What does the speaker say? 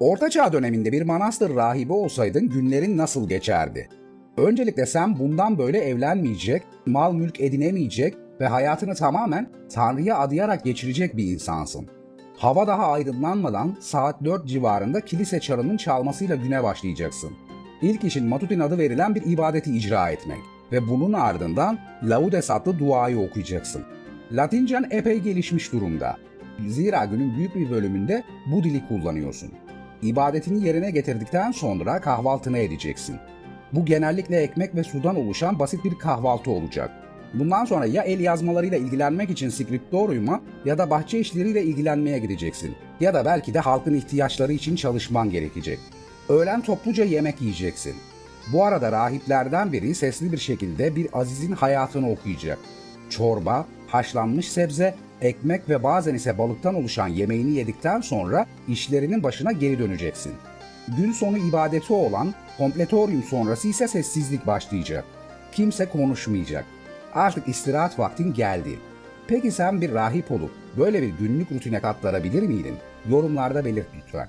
Ortaçağ döneminde bir manastır rahibi olsaydın günlerin nasıl geçerdi? Öncelikle sen bundan böyle evlenmeyecek, mal mülk edinemeyecek ve hayatını tamamen Tanrı'ya adayarak geçirecek bir insansın. Hava daha aydınlanmadan saat 4 civarında kilise çanının çalmasıyla güne başlayacaksın. İlk işin Matutin adı verilen bir ibadeti icra etmek ve bunun ardından Laudes adlı duayı okuyacaksın. Latincen epey gelişmiş durumda. Zira günün büyük bir bölümünde bu dili kullanıyorsun. İbadetini yerine getirdikten sonra kahvaltını edeceksin. Bu genellikle ekmek ve sudan oluşan basit bir kahvaltı olacak. Bundan sonra ya el yazmalarıyla ilgilenmek için skriptoriuma ya da bahçe işleriyle ilgilenmeye gideceksin. Ya da belki de halkın ihtiyaçları için çalışman gerekecek. Öğlen topluca yemek yiyeceksin. Bu arada rahiplerden biri sesli bir şekilde bir azizin hayatını okuyacak. Çorba, haşlanmış sebze, ekmek ve bazen ise balıktan oluşan yemeğini yedikten sonra işlerinin başına geri döneceksin. Gün sonu ibadeti olan kompletorium sonrası ise sessizlik başlayacak. Kimse konuşmayacak. Artık istirahat vaktin geldi. Peki sen bir rahip olup böyle bir günlük rutine katlanabilir miydin? Yorumlarda belirt lütfen.